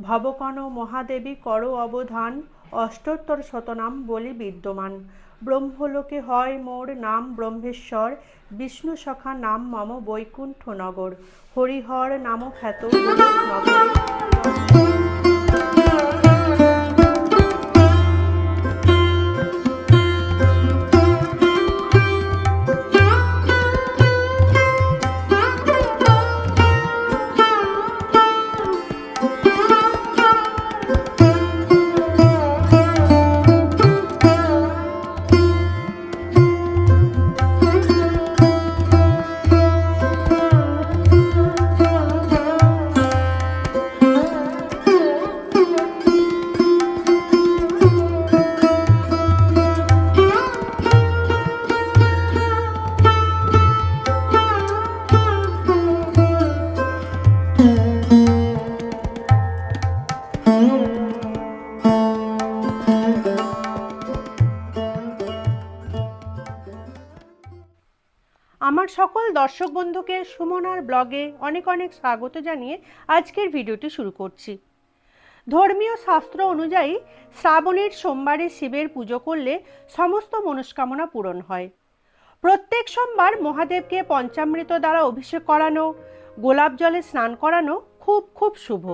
ভবকন মহাদেবী কর অবধান, অষ্টোত্তর শতনাম বলি বিদ্যমান। ব্রহ্মলোকে হয় মোর নাম ব্রহ্মেশ্বর, বিষ্ণু সখা নাম মম বৈকুণ্ঠনগর। হরিহর নাম খ্যাত নগরে দর্শক বন্ধুকে সুমনার ব্লগে অনেক অনেক স্বাগত জানিয়ে আজকের ভিডিওটি শুরু করছি। ধর্মীয় শাস্ত্র অনুযায়ী শ্রাবণের সোমবারে শিবের পুজো করলে সমস্ত মনস্কামনা পূরণ হয়। প্রত্যেক সোমবার মহাদেবকে পঞ্চামৃত দ্বারা অভিষেক করানো, গোলাপ জলে স্নান করানো খুব খুব শুভ।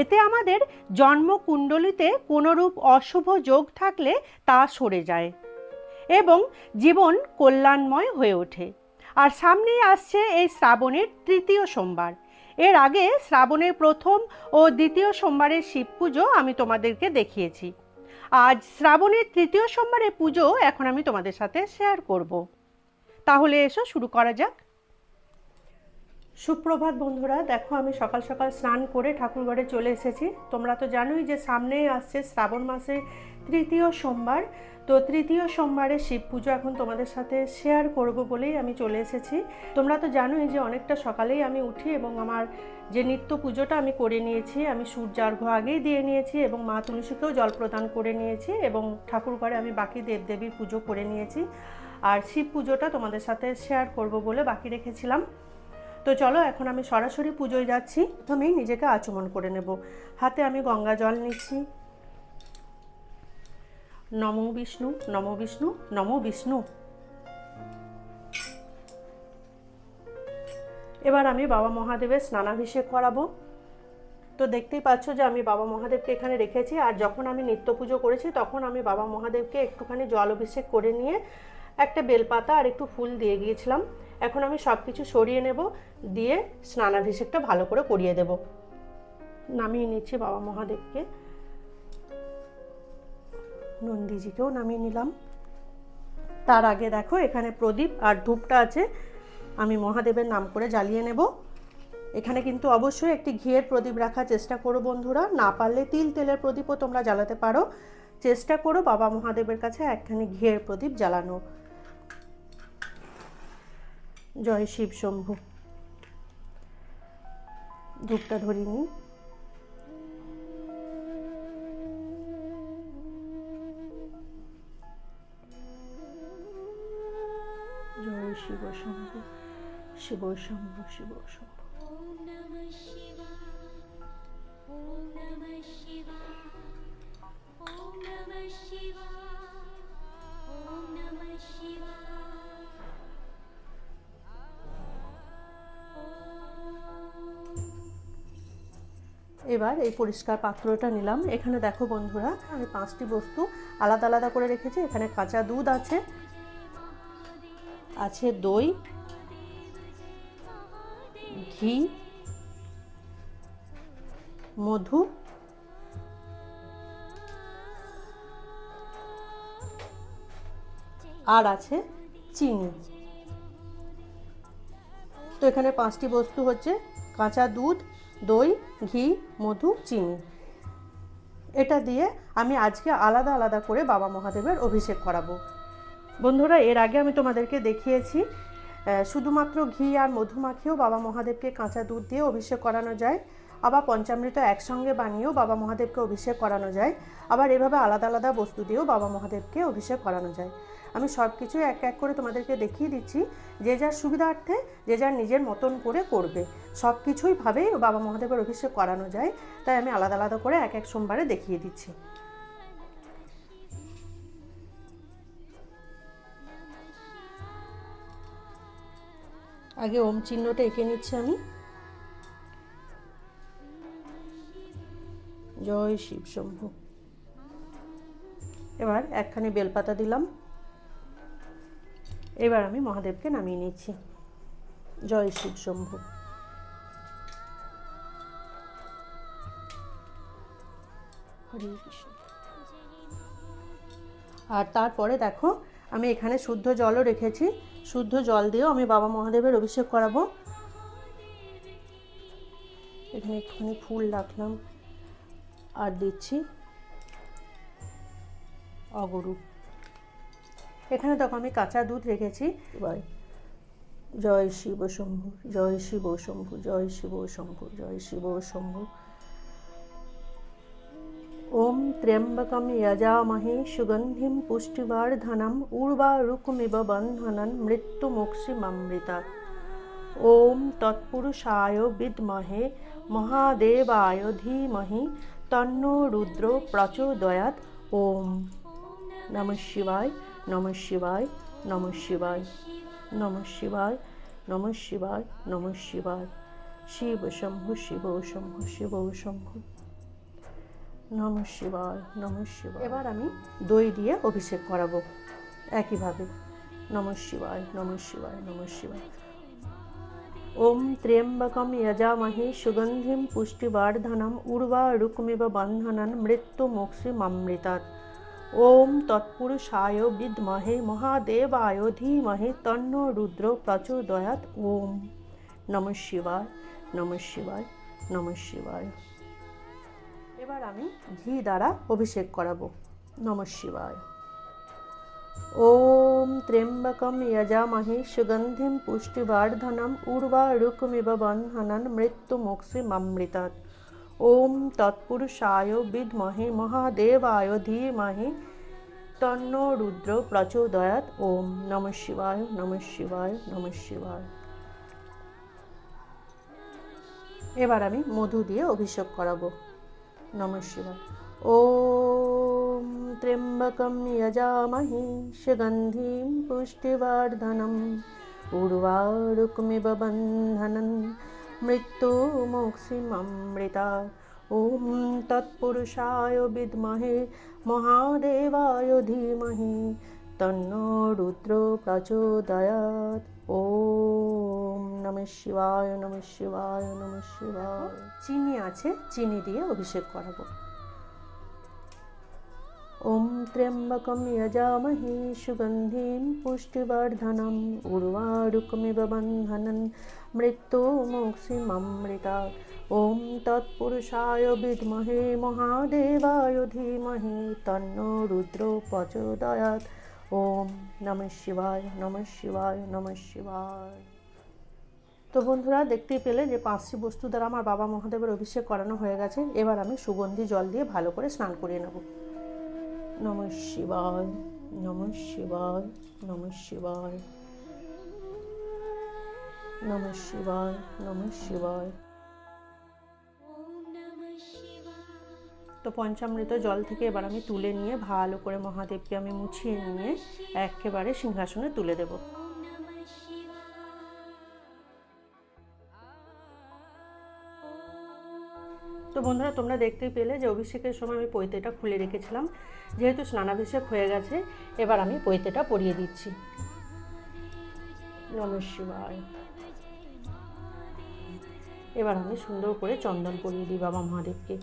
এতে আমাদের জন্মকুণ্ডলিতে কোনোরূপ অশুভ যোগ থাকলে তা সরে যায় এবং জীবন কল্যাণময় হয়ে ওঠে। আর সামনেই আসছে এই শ্রাবণের তৃতীয় সোমবার। এর আগে শ্রাবণের প্রথম ও দ্বিতীয় সোমবারের শিব পুজো আমি তোমাদেরকে দেখিয়েছি। আজ শ্রাবণের তৃতীয় সোমবারের পুজো এখন আমি তোমাদের সাথে শেয়ার করব। তাহলে এসো, শুরু করা যাক। সুপ্রভাত বন্ধুরা, দেখো আমি সকাল সকাল স্নান করে ঠাকুরঘরে চলে এসেছি। তোমরা তো জানোই যে সামনেই আসছে শ্রাবণ মাসের তৃতীয় সোমবার। তো তৃতীয় সোমবারে শিব পুজো এখন তোমাদের সাথে শেয়ার করব বলেই আমি চলে এসেছি। তোমরা তো জানোই যে অনেকটা সকালেই আমি উঠি এবং আমার যে নিত্য পুজোটা আমি করে নিয়েছি, আমি সূর্যার্ঘ আগেই দিয়ে নিয়েছি এবং মা তুলসীকেও জল প্রদান করে নিয়েছি এবং ঠাকুর ঘরে আমি বাকি দেবদেবীর পুজো করে নিয়েছি। আর শিব পুজোটা তোমাদের সাথে শেয়ার করব বলে বাকি রেখেছিলাম। তো চলো এখন আমি সরাসরি পুজোয় যাচ্ছি। প্রথমেই নিজেকে আচমন করে নেব। হাতে আমি গঙ্গা জল নিচ্ছি। নম বিষ্ণু নম বিষ্ণু নম বিষ্ণু। এবার আমি বাবা মহাদেবের স্নানাভিষেক করাবো। তো দেখতেই পাচ্ছ যে আমি বাবা মহাদেবকে এখানে রেখেছি, আর যখন আমি নিত্য পুজো করেছি, তখন আমি বাবা মহাদেবকে একটুখানি জল অভিষেক করে নিয়ে একটা বেলপাতা আর একটু ফুল দিয়ে গিয়েছিলাম। এখন আমি সব কিছু সরিয়ে নেব, দিয়ে স্নানাভিষেকটা ভালো করে করিয়ে দেব। নামিয়ে নিচ্ছি বাবা মহাদেবকে। নন্দীজিকেও নামিয়ে নিলাম। তার আগে দেখো, এখানে প্রদীপ আর ধূপটা আছে। আমি মহাদেবের নাম করে জ্বালিয়ে নেব। এখানে কিন্তু অবশ্যই একটি ঘিয়ের প্রদীপ রাখার চেষ্টা করো বন্ধুরা। না পারলে তিল তেলের প্রদীপও তোমরা জ্বালাতে পারো। চেষ্টা করো বাবা মহাদেবের কাছে একখানি ঘিয়ের প্রদীপ জ্বালানো জয় শিব শম্ভু। ধূপটা ধরিয়ে শম্ভু শিবশম্ভু শিবশম্ভু এবার এই পরিষ্কার পাত্রটা নিলাম। এখানে দেখো বন্ধুরা, আমি পাঁচটি বস্তু আলাদা আলাদা করে রেখেছি। এখানে কাঁচা দুধ আছে আছে দই, ঘি, মধু, আর আছে চিনি। তো এখানে পাঁচটি বস্তু হচ্ছে কাঁচা দুধ, দই, ঘি, মধু, চিনি। এটা দিয়ে আমি আজকে আলাদা আলাদা করে বাবা মহাদেবের অভিষেক করাবো। বন্ধুরা, এর আগে আমি তোমাদেরকে দেখিয়েছি শুধুমাত্র ঘি আর মধু মাখিয়েও বাবা মহাদেবকে কাঁচা দুধ দিয়ে অভিষেক করানো যায়। আবার পঞ্চামৃত একসঙ্গে বানিয়েও বাবা মহাদেবকে অভিষেক করানো যায়। আবার এভাবে আলাদা আলাদা বস্তু দিয়েও বাবা মহাদেবকে অভিষেক করানো যায়। আমি সব কিছুই এক এক করে তোমাদেরকে দেখিয়ে দিচ্ছি। যে যার সুবিধার্থে, যে যার নিজের মতন করে করবে। সব কিছুই ভাবেই বাবা মহাদেবের অভিষেক করানো যায়। তাই আমি আলাদা আলাদা করে এক এক সোমবারে দেখিয়ে দিচ্ছি। আগে ওম চিহ্নটা এঁকে নিচ্ছি আমি। জয় শিব শম্ভু। এবার একখানি বেলপাতা দিলাম। এবার আমি মহাদেবকে নামিয়ে নিচ্ছি। জয় শিব শম্ভু। আর তারপরে দেখো, আমি এখানে শুদ্ধ জলও রেখেছি। শুদ্ধ জল দিয়েও আমি বাবা মহাদেবের অভিষেক করাবো। এখানে একটুখানি ফুল রাখলাম। আর দিচ্ছি অগরু। এখানে দেখো আমি কাঁচা দুধ রেখেছি। এবার জয় শিব শম্ভু জয় শিব শম্ভু জয় শিব শম্ভু জয় শিব শম্ভু। ওম ত্র্যম্বকম যজামহে সুগন্ধিম পুষ্টিবর্ধনম উর্বারুকমিব বন্ধনন মৃত্যুমুক্ষিমমৃতা ওম তৎপুরুষায় বিদ্মহে মহাদেবায় ধীমহি তন্নো রুদ্র প্রচোদয়াৎ ওম নম শিবায় নম শিবায় নম শিবায় নম শিবায় নম শিবায় নম শিবায় শিব শম্ভু শিব শম্ভু শিব শম্ভু নম শিবায় নম শিবায়। এবার আমি দই দিয়ে অভিষেক করাবো একইভাবে। নম শিবায় নম শিবায় নম শিবায়। ওম ত্র্যম্বকম যজামহে সুগন্ধিম পুষ্টিবর্ধনম উর্বারুকমিব বন্ধনন মৃত্যু মোক্ষিমমৃতাৎ ওম তৎপুরুষায় বিদ্মহে মহাদেবায় ধীমহি তন্ন রুদ্র প্রচোদয়াৎ ওম নম শিবায় নম শিবায় নম শিবায়। এবার আমি ঘি দ্বারা অভিষেক করাবো। নম শিবায়। ওম ত্র্যম্বকম যজামহে সুগন্ধিম পুষ্টিবর্ধনম উর্বারুকমিব বন্ধনন মোক্ষিমমৃতাৎ ওম তৎপুরুষায় বিদ্মহে মহাদেবায় ধীমহি তন্ন রুদ্র প্রচোদয়াৎ। ওম নম শিবায় নম শিবায় নম শিবায়। এবার আমি মধু দিয়ে অভিষেক করাবো। নম শিবায় ওম ত্র্যম্বকম যজামহে সুগন্ধিম পুষ্টিবর্ধনম উর্বারুকমিব বন্ধনন মৃত্যুমোক্ষিমমৃতা ওম তৎপুরুষায় বিদ্মহে মহাদেবায় ধীমহি তন্নো রুদ্র প্রচোদয়াৎ ওম নম শিবায় নম শিবায় নম শিবায়। চিনি আছে চিনি দিয়ে অভিষেক করাবো। ওম ত্র্যম্বকম যজামহে সুগন্ধিম পুষ্টিবর্ধনম উর্বারুকমিব বন্ধনন মমৃতা ওম তৎপুরুষায় বিদ্মহে মহাদেবায় ধীমহি তন্ন রুদ্র প্রচোদয়াৎ ওম নমঃ শিবায় নমঃ শিবায় নমঃ শিবায়। তো বন্ধুরা, দেখতেই পেলে যে পাঁচটি বস্তু দ্বারা আমার বাবা মহাদেবের অভিষেক করানো হয়ে গেছে। এবার আমি সুগন্ধি জল দিয়ে ভালো করে স্নান করিয়ে নেব। নম শিবায় নম শিবায় নম শিবায় নম শিবায় নম শিবায়। তো পঞ্চামৃত জল থেকে এবার আমি তুলে নিয়ে ভালো করে মহাদেবকে আমি মুছিয়ে নিয়ে একেবারে সিংহাসনে তুলে দেবো। বন্ধুরা, তোমরা দেখতেই পেলে যে অভিষেকের সময় আমি পৈতেটা খুলে রেখেছিলাম। যেহেতু স্নানাভিষেক হয়ে গেছে, এবার আমি পৈতেটা পরিয়ে দিচ্ছি। নম শিবায়। এবার আমি সুন্দর করে চন্দন পরিয়ে দিই বাবা মহাদেবকে।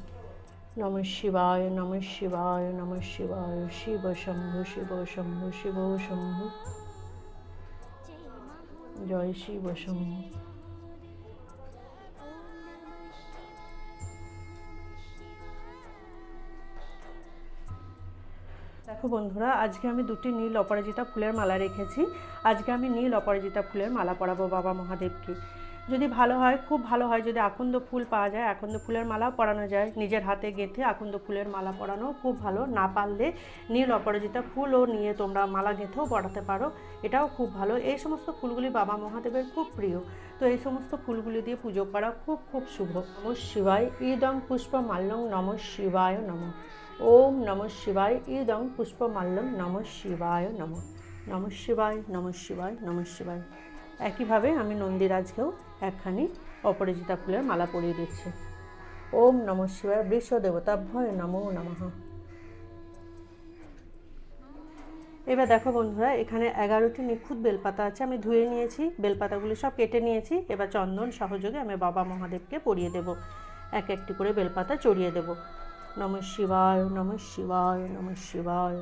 নম শিবায় নম শিবায় নম শিবায়। শিব শম্ভু শিব শম্ভু শিব শম্ভু। জয় শিব শম্ভু। দেখো বন্ধুরা, আজকে আমি দুটি নীল অপরাজিতা ফুলের মালা রেখেছি। আজকে আমি নীল অপরাজিতা ফুলের মালা পরাবো বাবা মহাদেবকে। যদি ভালো হয়, খুব ভালো হয়, যদি আকন্দ ফুল পাওয়া যায়, আকন্দ ফুলের মালাও পরানো যায়। নিজের হাতে গেঁথে আকন্দ ফুলের মালা পরানো খুব ভালো। না পারলে নীল অপরাজিতা ফুলও নিয়ে তোমরা মালা গেঁথেও পরাতে পারো। এটাও খুব ভালো। এই সমস্ত ফুলগুলি বাবা মহাদেবের খুব প্রিয়। তো এই সমস্ত ফুলগুলি দিয়ে পুজো করা খুব খুব শুভ। নম শিবায়। ইদং পুষ্প মাল্যং নম শিবায় নম। ওম নম শিবায়, ইদং পুষ্প মাল্যং নম শিবায় নম। নম শিবায় নম শিবায় নম শিবায়। একইভাবে আমি নন্দীরাজকেও একখানি অপরাজিতা ফুলের মালা পরিয়ে দিচ্ছি। ওম নম শিবায় বৃষ দেবতাভ্যয় নমো নমঃ। এবার দেখো বন্ধুরা, এখানে এগারোটি নিখুঁত বেলপাতা আছে, আমি ধুয়ে নিয়েছি, বেলপাতাগুলি সব কেটে নিয়েছি, এবার চন্দন সহযোগে আমি বাবা মহাদেবকে পরিয়ে দেব। এক একটি করে বেলপাতা চড়িয়ে দেব। নম শিবায় নম শিবায় নম শিবায়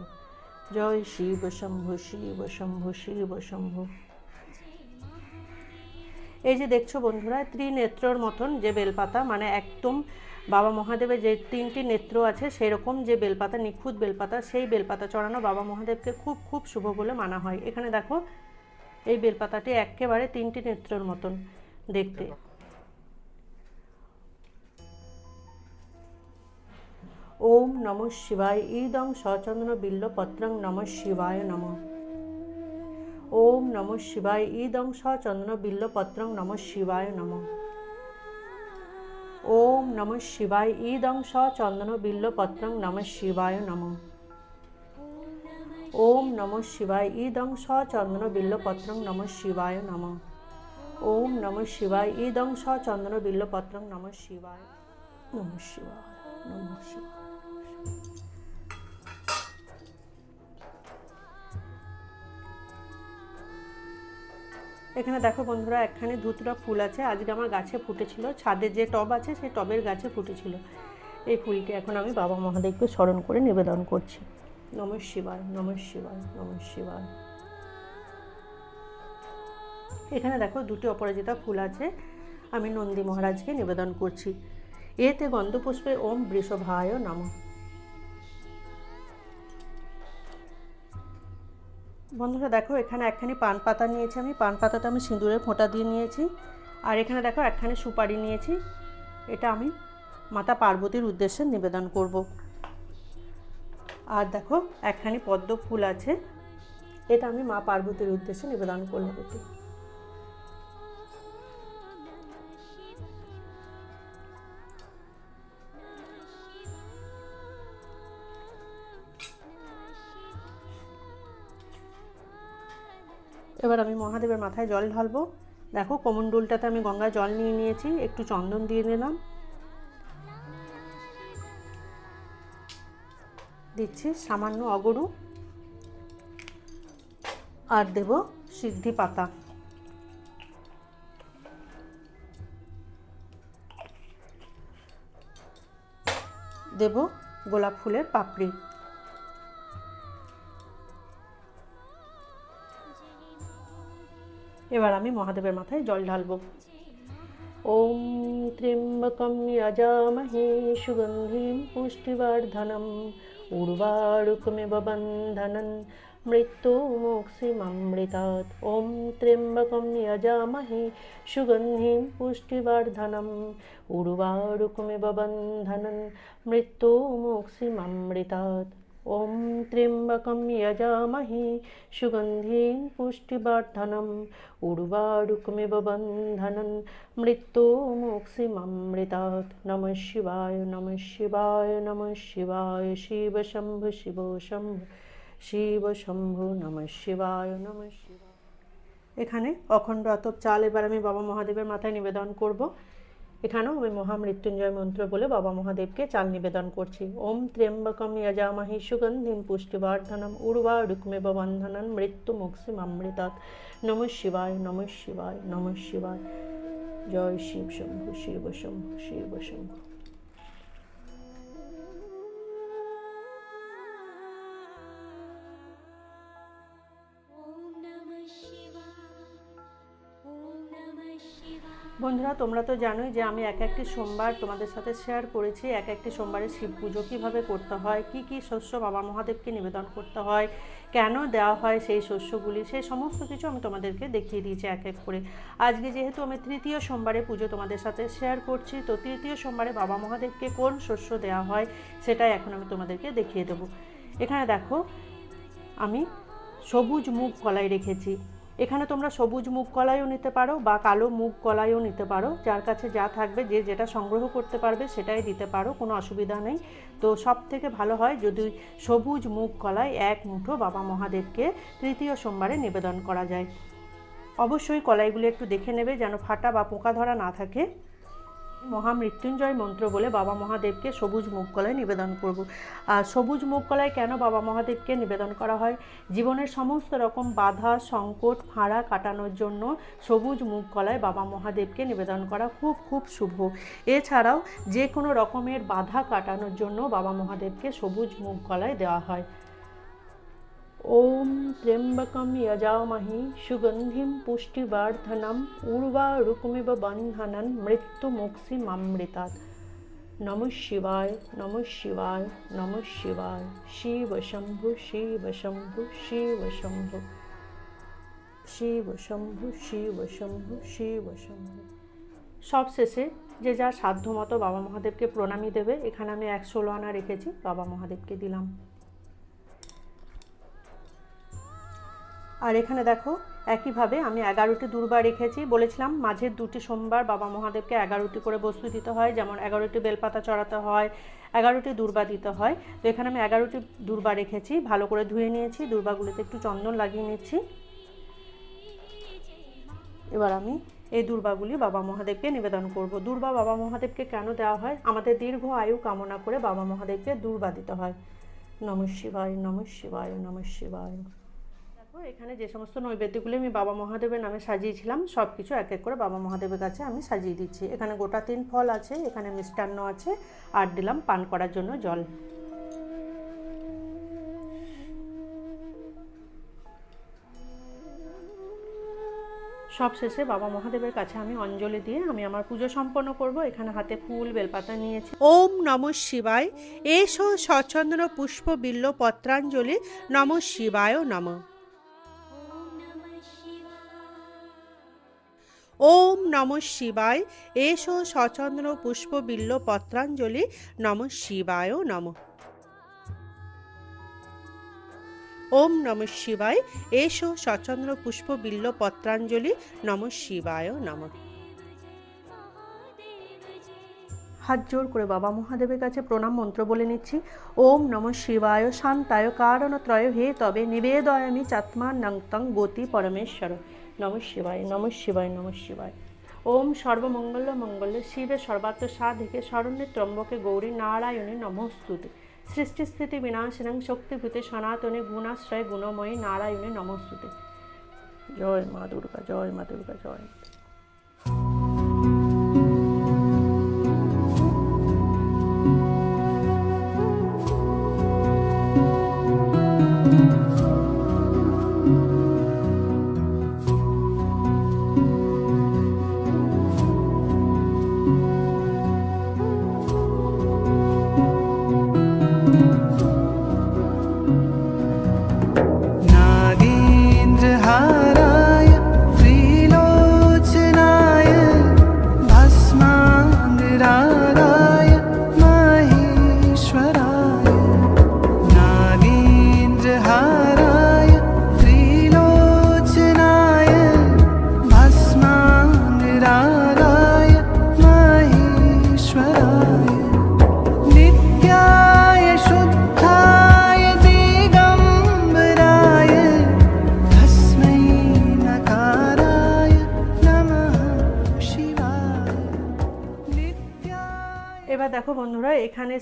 জয় শিব শম্ভু শিব শম্ভু শিব শম্ভু এই যে দেখছ বন্ধুরা, ত্রিনেত্রর মতন যে বেলপাতা মানে একদম বাবা মহাদেবের যে তিনটি নেত্র আছে, সেরকম যে বেলপাতা, নিখুঁত বেলপাতা, সেই বেলপাতা চড়ানো বাবা মহাদেবকে খুব খুব শুভ বলে মানা হয়। এখানে দেখো, এই বেলপাতাটি একেবারে তিনটি নেত্রর মতন দেখতে। ওম নম শিবায় ইদং সচন্দ্র বিল্ল পত্রং নম শিবায় নমঃ ওম নম শিবায় ইদং সচন্দ্র বিল্লপত্রং নম শিবায় নম ওম নম শিবায় ইদং সচন্দন বিল্লপত্রং নম শিবায় নম ওম নম শিবায় ইদং সচন্দন বিল্লপত্রং নম শিবায় নম ওম নম শিবায় ইদং সচন্দন বিল্লপত্রং নম শিবায় নম শিবায় নম শিবায় এখানে দেখো বন্ধুরা, একখানে ধুতরা ফুল আছে। আজকে আমার গাছে ফুটেছিল। ছাদে যে টব আছে, সেই টবের গাছে ফুটেছিল এই ফুলটি। এখন আমি বাবা মহাদেবকে স্মরণ করে নিবেদন করছি। নম শিবায় নম শিবায় নম শিবায়। এখানে দেখো দুটি অপরাজিতা ফুল আছে। আমি নন্দী মহারাজকে নিবেদন করছি। এতে গন্ধপুষ্পে ওম বৃষভায় নম। বন্ধুরা দেখো, এখানে একখানি পান পাতা নিয়েছি আমি। পান পাতাটা আমি সিঁদুরে ফোঁটা দিয়ে নিয়েছি। আর এখানে দেখো, একখানি সুপারি নিয়েছি। এটা আমি মাতা পার্বতীর উদ্দেশ্যে নিবেদন করব। আর দেখো, একখানি পদ্ম ফুল আছে। এটা আমি মা পার্বতীর উদ্দেশ্যে নিবেদন করলাম এবার আমি মহাদেবের মাথায় জল ঢালবো। দেখো কমণ্ডলটাতে আমি গঙ্গা জল নিয়ে নিয়েছি, একটু চন্দন দিয়ে নিলাম। দিচ্ছি সামান্য অগরু। আর দেব সিদ্ধি পাতা। দেব গোলাপ ফুলের পাপড়ি। এবার আমি মহাদেবের মাথায় জল ঢালবো। ওম ত্র্যম্বকম যজামহে সুগন্ধিম পুষ্টিবর্ধনম উর্বারুকমেব বন্ধনন মৃত্যুমোক্ষিমৃতাৎ ওম ত্র্যম্বকম যজামহে সুগন্ধিম পুষ্টিবর্ধনম উর্বারুকমেব বন্ধনন মৃত্যুমোক্ষিমৃতাৎ ॐ त्र्यम्बकं यजामहे सुगन्धिं पुष्टिवर्धनम् उर्वारुकमिव बन्धनं मृत्युमोक्षिममृतात् नमः शिवाय नमः शिवाय नमः शिवाय शिव शम्भु शिव शम्भु শিব শম্ভু নম শিবায় নম শিবায় এখানে অখণ্ড আতপ চাল এবার আমি বাবা মহাদেবের মাথায় নিবেদন করব এখানেও আমি মহামৃত্যুঞ্জয় মন্ত্র বলে বাবা মহাদেবকে চাল নিবেদন করছি। ওম ত্র্যম্বকম যজামহি সুগন্ধিম পুষ্টিবর্ধনম উর্বা রুক্মেব বন্ধনন মৃত্যু মুক্সিম অমৃতাৎ। নম শিবায় নম শিবায় নম শিবায়। জয় শিব শম্ভু শিব শম্ভু শিব শম্ভু। বন্ধুরা, তোমরা তো জানোই যে আমি এক একটি সোমবার তোমাদের সাথে শেয়ার করেছি। এক একটি সোমবারে শিব পুজো কীভাবে করতে হয়, কি কি শস্য বাবা মহাদেবকে নিবেদন করতে হয়, কেন দেওয়া হয় সেই শস্যগুলি, সেই সমস্ত কিছু আমি তোমাদেরকে দেখিয়ে দিয়েছি এক এক করে। আজকে যেহেতু আমি তৃতীয় সোমবারে পুজো তোমাদের সাথে শেয়ার করছি, তো তৃতীয় সোমবারে বাবা মহাদেবকে কোন শস্য দেওয়া হয় সেটাই এখন আমি তোমাদেরকে দেখিয়ে দেবো। এখানে দেখো, আমি সবুজ মুগ কলাই রেখেছি। এখানে তোমরা সবুজ মুগ কলাইও নিতে পারো বা কালো মুগ কলাইও নিতে পারো। যার কাছে যা থাকবে, যে যেটা সংগ্রহ করতে পারবে সেটাই দিতে পারো, কোনো অসুবিধা নেই। তো সব থেকে ভালো হয় যদি সবুজ মুগ কলাই এক মুঠো বাবা মহাদেবকে তৃতীয় সোমবারে নিবেদন করা যায়। অবশ্যই কলাইগুলি একটু দেখে নেবে যেন ফাটা বা পোকা ধরা না থাকে। মহামৃত্যুঞ্জয় মন্ত্র বলে বাবা মহাদেবকে সবুজ মুগ কলাই নিবেদন করব। আর সবুজ মুগ কলাই কেন বাবা মহাদেবকে নিবেদন করা হয়? জীবনের সমস্ত রকম বাধা, সংকট, ফাঁড়া কাটানোর জন্য সবুজ মুগ কলাই বাবা মহাদেবকে নিবেদন করা খুব খুব শুভ। এছাড়াও যে কোনো রকমের বাধা কাটানোর জন্য বাবা মহাদেবকে সবুজ মুগ কলাই দেওয়া হয়। যজামহি সুগন্ধিম পুষ্টিবর্ধনম উর্বারুকমিব বন্ধনন মৃত্যু মুক্সি মামৃতাৎ নম শিবায় নম শিবায় নম শিবায় শিব শম্ভু শিব শম্ভু শিব শম্ভু শিব শম্ভু শিব শম্ভু শিব শম্ভু সব শেষে যে যা সাধ্য মতো বাবা মহাদেবকে প্রণামী দেবে, এখানে আমি এক ষোলো আনা রেখেছি, বাবা মহাদেবকে দিলাম। আর এখানে দেখো, একইভাবে আমি এগারোটি দুর্বা রেখেছি। বলেছিলাম মাঝের দুটি সোমবার বাবা মহাদেবকে এগারোটি করে বস্তু দিতে হয়, যেমন এগারোটি বেলপাতা চড়াতে হয়, এগারোটি দুর্বা দিতে হয়। তো এখানে আমি এগারোটি দুর্বা রেখেছি, ভালো করে ধুয়ে নিয়েছি, দুর্বাগুলোতে একটু চন্দন লাগিয়ে নিচ্ছি। এবার আমি এই দুর্বাগুলি বাবা মহাদেবকে নিবেদন করব। দুর্বা বাবা মহাদেবকে কেন দেওয়া হয়? আমাদের দীর্ঘ আয়ু কামনা করে বাবা মহাদেবকে দুর্বা দিতে হয়। নম শিবায় নম শিবায় নম শিবায়। দেখো, এখানে যে সমস্ত নৈবেদ্যগুলি আমি বাবা মহাদেবের নামে সাজিয়েছিলাম সব কিছু এক এক করে বাবা মহাদেবের কাছে আমি সাজিয়ে দিচ্ছি। এখানে গোটা তিন ফল আছে, এখানে মিষ্টান্ন আছে, আর দিলাম পান করার জন্য জল। সব শেষে বাবা মহাদেবের কাছে আমি অঞ্জলি দিয়ে আমি আমার পুজো সম্পন্ন করব। এখানে হাতে ফুল, বেলপাতা নিয়েছি। ওম নম শিবায়। এসো সচন্দ্র পুষ্প বিল্ল পত্রাঞ্জলি নম শিবায় নম। ওম নম শিবায়। এসো সচন্দ্র পুষ্প বিল্ল পত্রাঞ্জলি। নম শিবায় নম। ওম নম শিবায়। এসো সচন্দ্র পুষ্প বিল্ল পত্রাঞ্জলি। নম শিবায় নম। হাত জোর করে বাবা মহাদেবের কাছে প্রণাম মন্ত্র বলে নিচ্ছি। ওম নম শিবায় শান্তায় কারণত্রয়। হে তবে নিবেদয়ামি চাত্মা নংতং গতি পরমেশ্বর। নম শিবায় নম শিবায় নম শিবায়। ওম সর্বমঙ্গল মঙ্গল, শিবে সর্বাত্ম সাধিকে, শরণ্যে ত্রম্বকে গৌরী নারায়ণে নমস্তুতে। সৃষ্টিস্থিতি স্থিতি বিনাশিনং শক্তিভূতে সনাতনে গুণাশ্রয় গুণময়ী নারায়ণে নমস্তুতে। জয় মা দুর্গা, জয় মা দুর্গা, জয়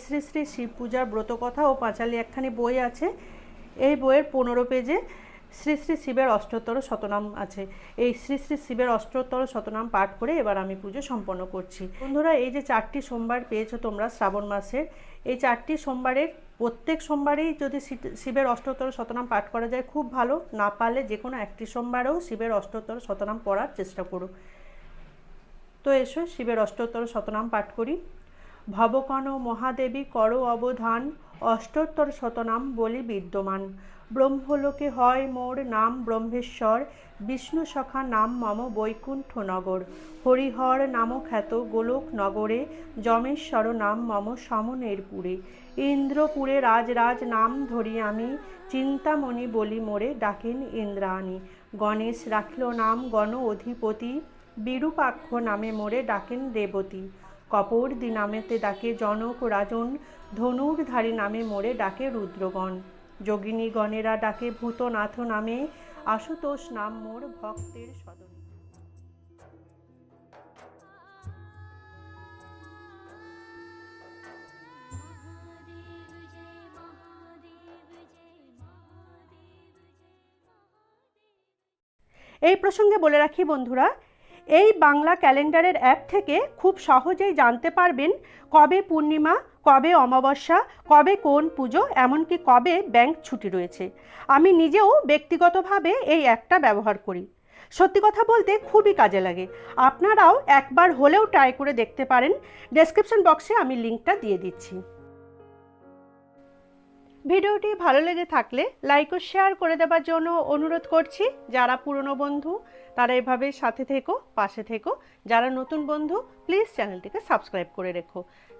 শ্রী শ্রী শিব পূজার ব্রতকথা ও পাঁচালি একখানি বই আছে। এই বইয়ের পনেরো পেজে শ্রী শ্রী শিবের অষ্টোত্তর শতনাম আছে। এই শ্রী শ্রী শিবের অষ্টোত্তর শতনাম পাঠ করে এবার আমি পুজো সম্পন্ন করছি। বন্ধুরা, এই যে চারটি সোমবার পেয়েছ তোমরা শ্রাবণ মাসের, এই চারটি সোমবারের প্রত্যেক সোমবারেই যদি শিবের অষ্টোত্তর শতনাম পাঠ করা যায়, খুব ভালো। না পারলে যে কোনো একটি সোমবারেও শিবের অষ্টোত্তর শতনাম পড়ার চেষ্টা করো। তো এসো, শিবের অষ্টোত্তর শতনাম পাঠ করি। ভবকন মহাদেবী কর অবধান, অষ্টোত্তর শতনাম বলি বিদ্যমান। ব্রহ্মলোকে হয় মোর নাম ব্রহ্মেশ্বর, বিষ্ণু সখা নাম মম বৈকুণ্ঠ নগর হরিহর নাম খ্যাত গোলক নগরে, যমেশ্বর নাম মম সমনের পুরে ইন্দ্রপুরে রাজরাজ নাম ধরি আমি, চিন্তামণি বলি মোরে ডাকেন ইন্দ্রাণী। গণেশ রাখিল নাম গণ অধিপতি, বিরূপাক্ষ নামে মোরে ডাকেন রেবতী কপর্দি নামেতে ডাকে জনক রাজন, ধনুর্ধারী নামে মোড়ে ডাকে রুদ্রগণ। যোগিনী গণেরা ডাকে ভূতনাথ নামে, আশুতোষ নাম মোর ভক্তের সদন। এই প্রসঙ্গে বলে রাখি বন্ধুরা এই বাংলা ক্যালেন্ডারের অ্যাপ থেকে খুব সহজেই জানতে পারবেন কবে পূর্ণিমা, কবে অমাবস্যা, কবে কোন পুজো, এমনকি কবে ব্যাংক ছুটি রয়েছে। আমি নিজেও ব্যক্তিগতভাবে এই অ্যাপটা ব্যবহার করি। সত্যি কথা বলতে খুবই কাজে লাগে। আপনারাও একবার হলেও ট্রাই করে দেখতে পারেন। ডেসক্রিপশন বক্সে আমি লিঙ্কটা দিয়ে দিচ্ছি। ভিডিওটি ভালো লেগে থাকলে লাইক ও শেয়ার করে দেওয়ার জন্য অনুরোধ করছি। যারা পুরনো বন্ধু, তারা এভাবে সাথে থেকো, পাশে থেকো। যারা নতুন বন্ধু প্লিজ চ্যানেলটিকে সাবস্ক্রাইব করে রেখো।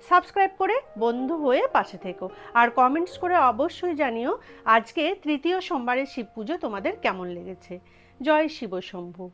সাবস্ক্রাইব করে বন্ধু হয়ে পাশে থেকো। আর কমেন্টস করে অবশ্যই জানিও আজকে তৃতীয় সোমবারের শিব পুজো তোমাদের কেমন লেগেছে। জয় শিব শম্ভু।